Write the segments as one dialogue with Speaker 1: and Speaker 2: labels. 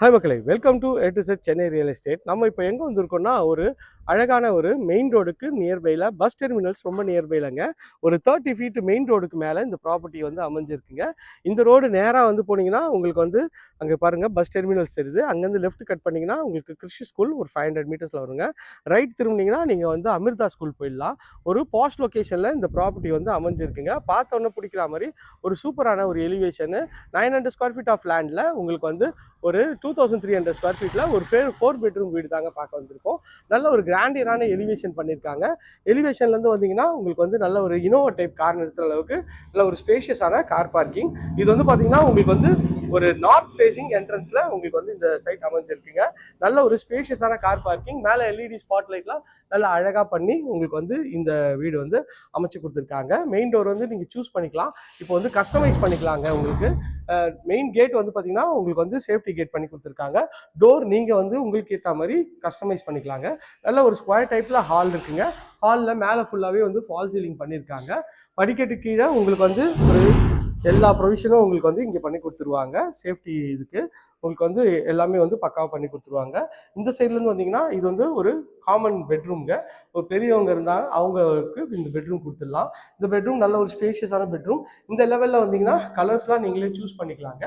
Speaker 1: Hi மக்களை welcome to A to Z Chennai real estate நம்ம இப்போ எங்கே வந்திருக்கோம்னா ஒரு அழகான ஒரு மெயின் ரோடுக்கு நியர்பையில் பஸ் டெர்மினல்ஸ் ரொம்ப நியர்பைலங்க ஒரு தேர்ட்டி ஃபீட் மெயின் ரோடுக்கு மேலே இந்த ப்ராப்பர்ட்டி வந்து அமைஞ்சிருக்குங்க. இந்த ரோடு நேராக வந்து போனீங்கன்னா உங்களுக்கு வந்து அங்கே பாருங்கள் பஸ் டெர்மினல்ஸ் தெரியுது. அங்கேருந்து லெஃப்ட் கட் பண்ணிங்கன்னா உங்களுக்கு கிறிஸ்டி ஸ்கூல் ஒரு ஃபைவ் ஹண்ட்ரட் மீட்டர்ஸில் வருங்க. ரைட் திரும்பினீங்கன்னா நீங்கள் வந்து அமிர்தா ஸ்கூல் போயிடலாம். ஒரு பாஸ்ட் லொக்கேஷனில் இந்த ப்ராப்பர்ட்டி வந்து அமைஞ்சிருக்குங்க. பார்த்த உடனே பிடிக்கிற மாதிரி ஒரு சூப்பரான ஒரு elevation nine hundred square feet of லேண்டில் உங்களுக்கு வந்து ஒரு two thousand three hundred square ஃபீட்டில் ஒரு ஃபே ஃபோர் பெட்ரூம் வீடு தாங்க பார்க்க வந்திருக்கோம். நல்ல ஒரு கிராண்டியரான எலிவேஷன் பண்ணியிருக்காங்க எலிவேஷன்லேருந்து வந்தீங்கன்னா உங்களுக்கு வந்து நல்ல ஒரு இனோவா டைப் கார் நிறுத்துற அளவுக்கு நல்ல ஒரு ஸ்பேஷியஸான கார் பார்க்கிங் இது வந்து பார்த்தீங்கன்னா உங்களுக்கு வந்து ஒரு நார்த் ஃபேசிங் என்ட்ரன்ஸில் உங்களுக்கு வந்து இந்த சைட் அமைஞ்சிருக்குங்க. நல்ல ஒரு ஸ்பேஷியஸான கார் பார்க்கிங் மேலே எல்இடி ஸ்பாட் லைட்லாம் நல்லா அழகாக பண்ணி உங்களுக்கு வந்து இந்த வீடு வந்து அமைச்சு கொடுத்துருக்காங்க. மெயின் டோர் வந்து நீங்கள் சூஸ் பண்ணிக்கலாம். இப்போ வந்து கஸ்டமைஸ் பண்ணிக்கலாங்க உங்களுக்கு. மெயின் கேட் வந்து பார்த்தீங்கன்னா உங்களுக்கு வந்து சேஃப்டி கேட் பண்ணி கொடுத்துருக்காங்க. டோர் நீங்கள் வந்து உங்களுக்கு ஏற்ற மாதிரி கஸ்டமைஸ் பண்ணிக்கலாங்க. நல்ல ஒரு ஸ்கொயர் டைப்பில் ஹால் இருக்குங்க. ஹாலில் மேலே ஃபுல்லாகவே வந்து ஃபால் சீலிங் பண்ணியிருக்காங்க படிக்கட்டு கீழே உங்களுக்கு வந்து ஒரு எல்லா ப்ரொவிஷனும் உங்களுக்கு வந்து இங்கே பண்ணி கொடுத்துருவாங்க. சேஃப்டி இதுக்கு உங்களுக்கு வந்து எல்லாமே வந்து பக்காவாக பண்ணி கொடுத்துருவாங்க. இந்த சைட்லேருந்து வந்தீங்கன்னா இது வந்து ஒரு காமன் பெட்ரூம்ங்க ஒரு பெரியவங்க இருந்தால் அவங்களுக்கு இந்த பெட்ரூம் கொடுத்துடலாம். இந்த பெட்ரூம் நல்ல ஒரு ஸ்பேஷியஸான பெட்ரூம் இந்த லெவலில் வந்தீங்கன்னா கலர்ஸ்லாம் நீங்களே சூஸ் பண்ணிக்கலாங்க.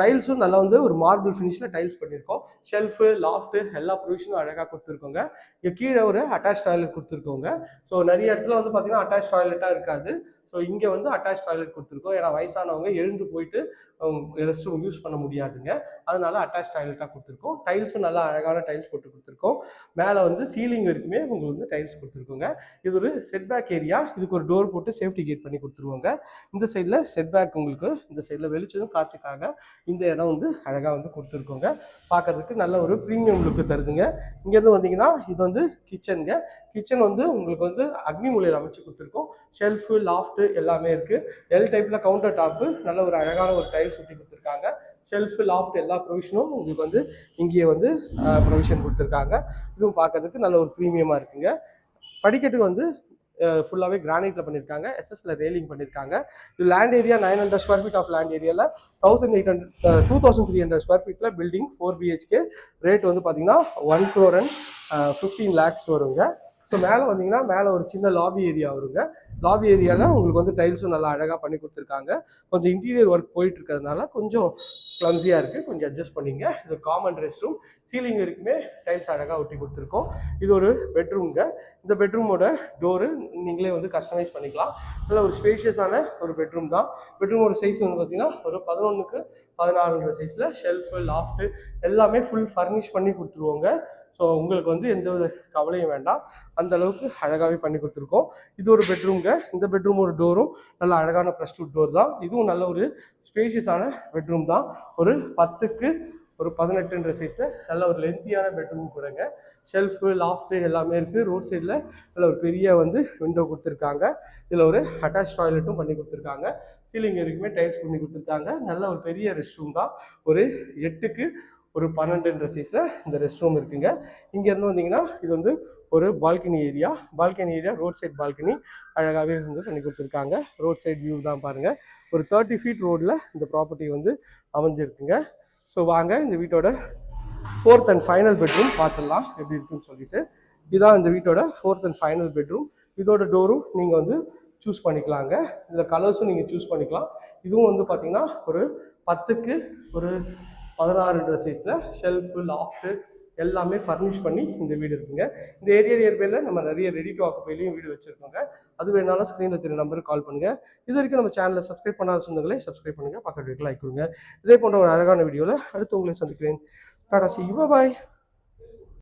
Speaker 1: டைல்ஸும் நல்லா வந்து ஒரு மார்பிள் ஃபினிஷில் டைல்ஸ் பண்ணியிருக்கோம். ஷெல்ஃபு லாஃப்ட்டு எல்லா ப்ரொவிஷனும் அழகாக கொடுத்துருக்கோங்க. இங்கே கீழே ஒரு அட்டாச் டாய்லெட் கொடுத்துருக்கோங்க. ஸோ நிறைய இடத்துல வந்து பார்த்தீங்கன்னா அட்டாச் டாய்லெட்டாக இருக்காது. ஸோ இங்கே வந்து அட்டாச் டாய்லெட் கொடுத்துருக்கோம். ஏன்னா வயசானவங்க எழுந்து போயிட்டு ரெஸ்ட் ரூம் யூஸ் பண்ண முடியாதுங்க. அதனால அட்டாச் டாய்லெட்டாக கொடுத்துருக்கோம். டைல்ஸும் நல்லா அழகான டைல்ஸ் போட்டு கொடுத்துருக்கோம். மேலே வந்து சீலிங் வரைக்குமே உங்களுக்கு வந்து டைல்ஸ் கொடுத்துருக்கோங்க. இது ஒரு செட்பேக் ஏரியா இதுக்கு ஒரு டோர் போட்டு சேஃப்டி கேட் பண்ணி கொடுத்துருவோங்க. இந்த சைடில் செட்பேக் உங்களுக்கு இந்த சைடில் வெளிச்சதும் காட்சிக்காக இந்த இடம் வந்து அழகாக வந்து கொடுத்துருக்கோங்க. பார்க்கறதுக்கு நல்ல ஒரு ப்ரீமியம் லுக்கு தருதுங்க. இங்கேருந்து வந்தீங்கன்னா இது வந்து கிச்சனுங்க கிச்சன் வந்து உங்களுக்கு வந்து அக்னி மூலையில் அமைச்சு கொடுத்துருக்கோம். ஷெல்ஃபு லாஃப்ட்டு எல்லாமே இருக்குது எல் டைப்பில் கவுண்டர் டாப்பு நல்ல ஒரு அழகான ஒரு டைல்ஸ் ஒட்டி கொடுத்துருக்காங்க. ஷெல்ஃபு லாஃப்ட் எல்லா ப்ரொவிஷனும் உங்களுக்கு வந்து இங்கேயே வந்து ப்ரொவிஷன் கொடுத்துருக்காங்க. இதுவும் பார்க்கறதுக்கு நல்ல ஒரு ப்ரீமியமாக இருக்குங்க. படிக்கட்டுக்கு வந்து ஃபுல்லாகவே கிரானைட்டில் பண்ணியிருக்காங்க எஸ்எஸ்ல ரேலிங் பண்ணியிருக்காங்க இது land area nine hundred square feet of land ஏரியாவில் thousand eight hundred two thousand three hundred square ஃபீட்டில் பில்டிங் ஃபோர் பிஹெச்கே ரேட் வந்து பார்த்தீங்கன்னா one crore and fifteen lakhs வருங்க. ஸோ மேலே வந்தீங்கன்னா மேலே ஒரு சின்ன லாபி ஏரியா வருங்க. லாபி ஏரியாவில் உங்களுக்கு வந்து டைல்ஸும் நல்லா அழகாக பண்ணி கொடுத்துருக்காங்க. கொஞ்சம் இன்டீரியர் ஒர்க் போயிட்டு இருக்கிறதுனால கொஞ்சம் கிளம்ஸியாக இருக்குது கொஞ்சம் அட்ஜஸ்ட் பண்ணிங்க. இது காமன் ரெஸ்ட் ரூம் சீலிங் வரைக்குமே டைல்ஸ் அழகாக ஒட்டி கொடுத்துருக்கோம். இது ஒரு பெட்ரூம்ங்க இந்த பெட்ரூமோட டோரு நீங்களே வந்து கஸ்டமைஸ் பண்ணிக்கலாம். நல்ல ஒரு ஸ்பேஷியஸான ஒரு பெட்ரூம் தான். பெட்ரூமோட சைஸ் வந்து பார்த்திங்கன்னா ஒரு பதினொன்றுக்கு பதினாலுன்ற சைஸில் ஷெல்ஃபு லாஃப்ட்டு எல்லாமே ஃபுல் ஃபர்னிஷ் பண்ணி கொடுத்துருவோங்க. ஸோ உங்களுக்கு வந்து எந்த வித கவலையும் வேண்டாம். அந்த அளவுக்கு அழகாகவே பண்ணி கொடுத்துருக்கோம். இது ஒரு பெட்ரூம்ங்க இந்த பெட்ரூம் ஒரு டோரும் நல்ல அழகான ப்ளஸ் டூ டோர் தான். இதுவும் நல்ல ஒரு ஸ்பேஷியஸான பெட்ரூம் தான். ஒரு பத்துக்கு ஒரு பதினெட்டுன்ற சைஸில் நல்ல ஒரு லென்த்தியான பெட்ரூம் கூடங்க. ஷெல்ஃபு லாஃப்ட்டு எல்லாமே இருக்குது ரோட் சைடில் நல்ல ஒரு பெரிய வந்து விண்டோ கொடுத்துருக்காங்க. இதில் ஒரு அட்டாச் டாய்லெட்டும் பண்ணி கொடுத்துருக்காங்க. சீலிங் வரைக்குமே டைல்ஸ் பண்ணி கொடுத்துருக்காங்க. நல்ல ஒரு பெரிய ரெஸ்ட் ரூம் தான். ஒரு எட்டுக்கு ஒரு பன்னெண்டுன்ற சைஸில் இந்த ரெஸ்ட் ரூம் இருக்குங்க. இங்கேருந்து வந்தீங்கன்னா இது வந்து ஒரு balcony area balcony area road side balcony அழகாகவே வந்து பண்ணி கொடுத்துருக்காங்க. ரோட் சைட் வியூ தான் பாருங்கள் ஒரு தேர்ட்டி ஃபீட் ரோடில் இந்த ப்ராப்பர்ட்டி வந்து அமைஞ்சிருக்குங்க. ஸோ வாங்க இந்த வீட்டோட ஃபோர்த் அண்ட் ஃபைனல் பெட்ரூம் பார்த்துடலாம் எப்படி இருக்குன்னு சொல்லிட்டு. இதுதான் இந்த வீட்டோட ஃபோர்த் அண்ட் ஃபைனல் பெட்ரூம் இதோட டோரும் நீங்கள் வந்து சூஸ் பண்ணிக்கலாங்க. இதில் கலர்ஸும் நீங்கள் சூஸ் பண்ணிக்கலாம். இதுவும் வந்து பார்த்தீங்கன்னா ஒரு பத்துக்கு ஒரு பதினாறுன்ற சைஸில் ஷெல்ஃபு லாஃப்ட்டு எல்லாமே ஃபர்னிஷ் பண்ணி இந்த வீடு இருக்குங்க. இந்த ஏரியா நியர்பையில் நம்ம நிறைய ரெடி டு ஆக்குப்பையிலையும் வீடு வச்சுருக்கோங்க. அது வேணாலும் ஸ்க்ரீனில் தெரிய நம்பருக்கு கால் பண்ணுங்கள் இது வரைக்கும் நம்ம சேனலை சப்ஸ்கிரைப் பண்ணாத சொந்தங்களே சப்ஸ்கிரைப் பண்ணுங்கள் பக்கத்து வீட்டில் லைக் கொடுங்க. இதே போன்ற ஒரு அழகான வீடியோவில் அடுத்து உங்களை சந்திக்கிறேன். டாடா சி பாய்